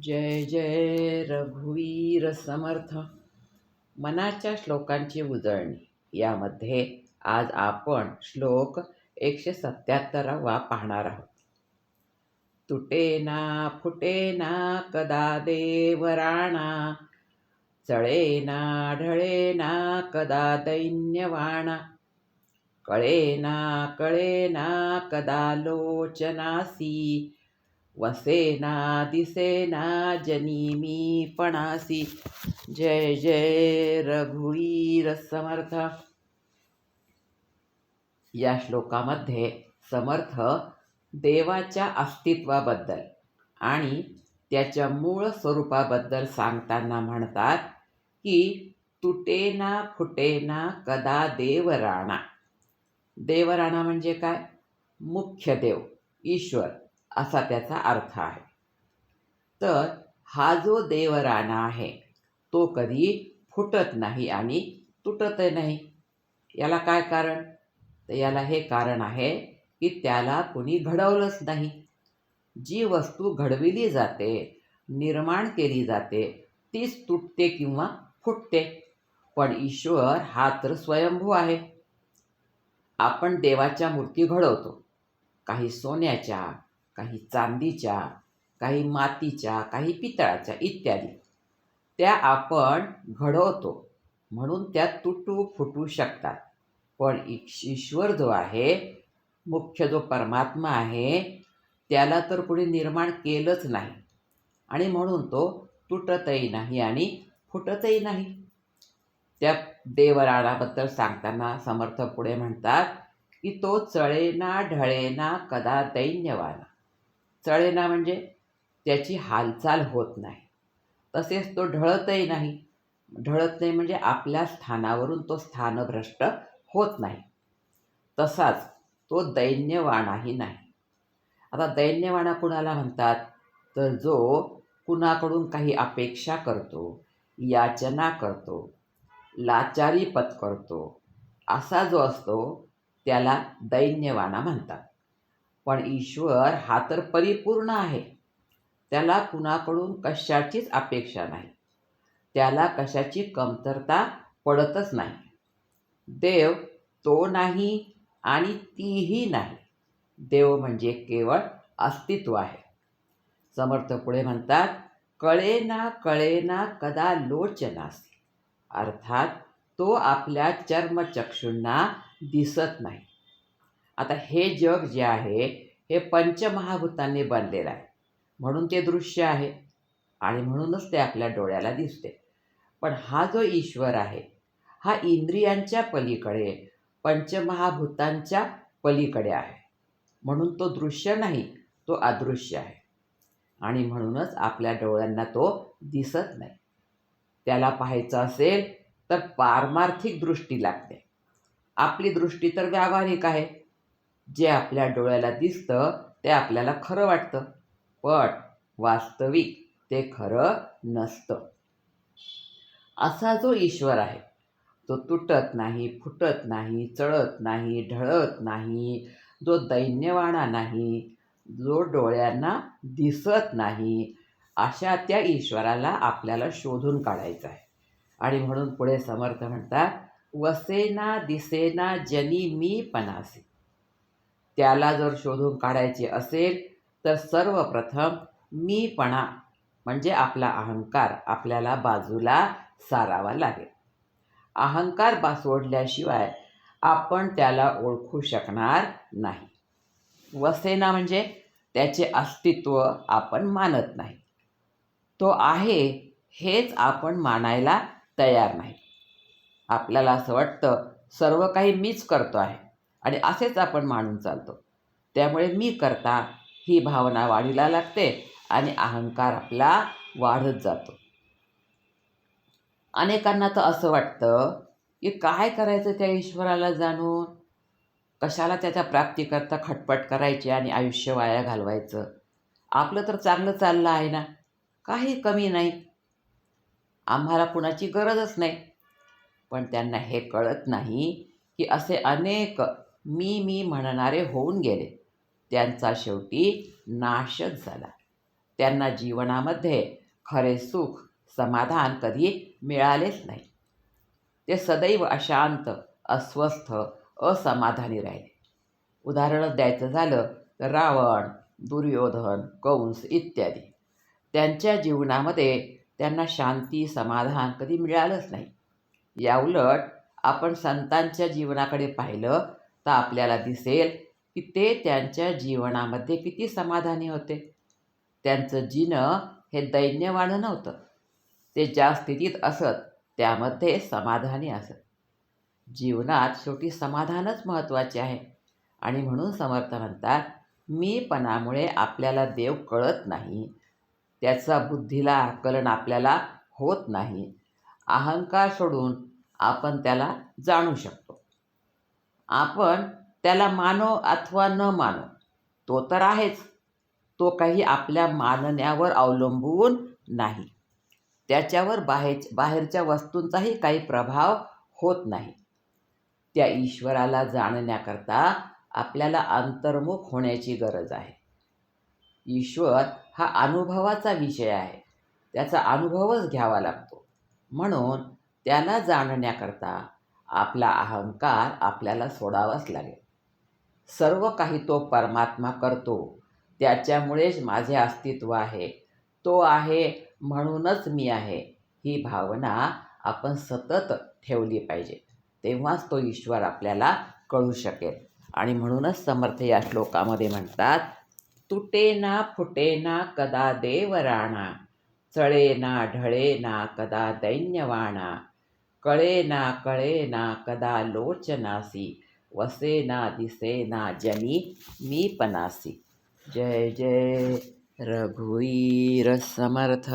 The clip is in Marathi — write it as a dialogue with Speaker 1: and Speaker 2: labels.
Speaker 1: जय जय रघुवीर समर्थ. मनाच्या श्लोकांची उजळणी. यामध्ये आज आपण श्लोक एकशे सत्याहत्तरावा पाहणार आहोत. तुटेना फुटेना कदा देवराणा चळेना ढळेना कदा दैन्यवाणा कळेना कळेना कदा लोचनासी वसेना दिसेना जनी मी पणासी जय जय रघुवीर समर्थ. या श्लोकामध्ये समर्थ देवाच्या अस्तित्वाबद्दल आणि त्याच्या मूळ स्वरूपाबद्दल सांगताना म्हणतात की तुटेना फुटेना कदा देवराणा. देवराणा म्हणजे काय? मुख्य देव ईश्वर. असा त्याचा अर्थ आहे. तर हा जो देवराणा आहे तो कधी फुटत नाही आणि तुटतही नाही. याला काय कारण? तर याला हे कारण आहे की त्याला कुणी घडवलंच नाही. जी वस्तू घडविली जाते निर्माण केली जाते तीच तुटते किंवा फुटते. पण ईश्वर हा तर स्वयंभू आहे. आपण देवाच्या मूर्ती घडवतो. काही सोन्याच्या काही चांदीच्या काही मातीच्या काही पितळाच्या इत्यादी. त्या आपण घडवतो. म्हणून त्या तुटू फुटू शकतात. पण ईश्वर जो आहे मुख्य जो परमात्मा आहे त्याला तर कुणी निर्माण केलंच नाही. आणि म्हणून तो तुटतही नाही आणि फुटतही नाही. त्या देवराळाबद्दल सांगताना समर्थ पुढे म्हणतात की तो चळेना ढळेना कदा दैन्यवाना. चळेना म्हणजे त्याची हालचाल होत नाही. तसेच तो ढळतही नाही. ढळत नाही म्हणजे आपल्या स्थानावरून तो स्थानभ्रष्ट होत नाही. तसाच तो दैन्यवाणाही नाही. आता दैन्यवाणा कुणाला म्हणतात? तर जो कुणाकडून काही अपेक्षा करतो याचना करतो लाचारी पत्करतो असा जो असतो त्याला दैन्यवाणा म्हणतात. पण ईश्वर हा तर परिपूर्ण आहे. त्याला कुणाकडून कशाचीच अपेक्षा नाही. त्याला कशाची कमतरता पडतच नाही. देव तो नाही आणि तीही नाही. देव म्हणजे केवळ अस्तित्व आहे. समर्थ पुढे म्हणतात कळे ना कळे ना कदा लोचनासी. अर्थात तो आपल्या चर्मचक्षूंना दिसत नाही. आता हे जग जे आहे हे पंचमहाभूतांनी बनलेलं आहे. म्हणून ते दृश्य आहे आणि म्हणूनच ते आपल्या डोळ्याला दिसते. पण हा जो ईश्वर आहे हा इंद्रियांच्या पलीकडे पंचमहाभूतांच्या पलीकडे आहे. म्हणून तो दृश्य नाही तो अदृश्य आहे. आणि म्हणूनच आपल्या डोळ्यांना तो दिसत नाही. त्याला पाहायचं असेल तर पारमार्थिक दृष्टी लागते. आपली दृष्टी तर व्यावहारिक आहे. जे आपल्या डोळ्याला दिसतं ते आपल्याला खरं वाटतं. पण वास्तविक ते खरं नसतं. असा जो ईश्वर आहे तो तुटत नाही फुटत नाही चळत नाही ढळत नाही जो दैन्यवाणा नाही जो डोळ्यांना दिसत नाही अशा त्या ईश्वराला आपल्याला शोधून काढायचं आहे. आणि म्हणून पुढे समर्थ म्हणतात वसेना दिसेना जनी मी पणासी त्याला जर शोधून काढायचे असेल तर सर्वप्रथम मीपणा म्हणजे आपला अहंकार आपल्याला बाजूला सारावा लागेल. अहंकार बा सोडल्याशिवाय आपण त्याला ओळखू शकणार नाही. वसेना म्हणजे त्याचे अस्तित्व आपण मानत नाही. तो आहे हेच आपण मानायला तयार नाही. आपल्याला असं वाटतं सर्व काही मीच करतो आहे. आणि असेच आपण मानून चालतो. त्यामुळे मी करता ही भावना वाढीला लागते आणि अहंकार आपला वाढत जातो. अनेकांना तर असं वाटतं की काय करायचं त्या ईश्वराला जाणून? कशाला त्याच्या प्राप्तीकरता खटपट करायची आणि आयुष्य वाया घालवायचं? आपलं तर चांगलं चाललं आहे ना? काही कमी नाही. आम्हाला कुणाची गरजच नाही. पण त्यांना हे कळत नाही की असे अनेक मी मी म्हणणारे होऊन गेले. त्यांचा शेवटी नाशच झाला. त्यांना जीवनामध्ये खरे सुख समाधान कधी मिळालेच नाही. ते सदैव अशांत अस्वस्थ असमाधानी राहिले. उदाहरणच द्यायचं झालं तर रावण दुर्योधन कंस इत्यादी. त्यांच्या जीवनामध्ये त्यांना शांती समाधान कधी मिळालंच नाही. याउलट आपण संतांच्या जीवनाकडे पाहिलं तर आपल्याला दिसेल की ते त्यांच्या जीवनामध्ये किती समाधानी होते. त्यांचं जिणं हे दैन्यवाणं नव्हतं. ते ज्या स्थितीत असत त्यामध्ये समाधानी असत. जीवनात शेवटी समाधानच महत्त्वाचे आहे. आणि म्हणून समर्थ म्हणतात मीपणामुळे आपल्याला देव कळत नाही. त्याचा बुद्धीला आकलन आपल्याला होत नाही. अहंकार सोडून आपण त्याला जाणू शकतो. आपण त्याला मानो अथवा न मानो तो तर आहेच. तो काही आपल्या मानण्यावर अवलंबून नाही. त्याच्यावर बाहेर बाहेरच्या वस्तूंचाही काही प्रभाव होत नाही. त्या ईश्वराला जाणण्याकरता आपल्याला अंतर्मुख होण्याची गरज आहे. ईश्वर हा अनुभवाचा विषय आहे. त्याचा अनुभवच घ्यावा लागतो. म्हणून त्याला जाणण्याकरता आपला अहंकार आपल्याला सोडावाच लागेल. सर्व काही तो परमात्मा करतो. त्याच्यामुळेच माझे अस्तित्व आहे. तो आहे म्हणूनच मी आहे. ही भावना आपण सतत ठेवली पाहिजे. तेव्हाच तो ईश्वर आपल्याला कळू शकेल. आणि म्हणूनच समर्थ या श्लोकामध्ये म्हणतात तुटे ना फुटे ना कदा देवराणा चळे ना ढळे ना कदा दैन्यवाणा कळे ना कळे ना कदा लोचनासी वसे ना दिसे ना जनी मी पनासी जय जय रघुवीर समर्थ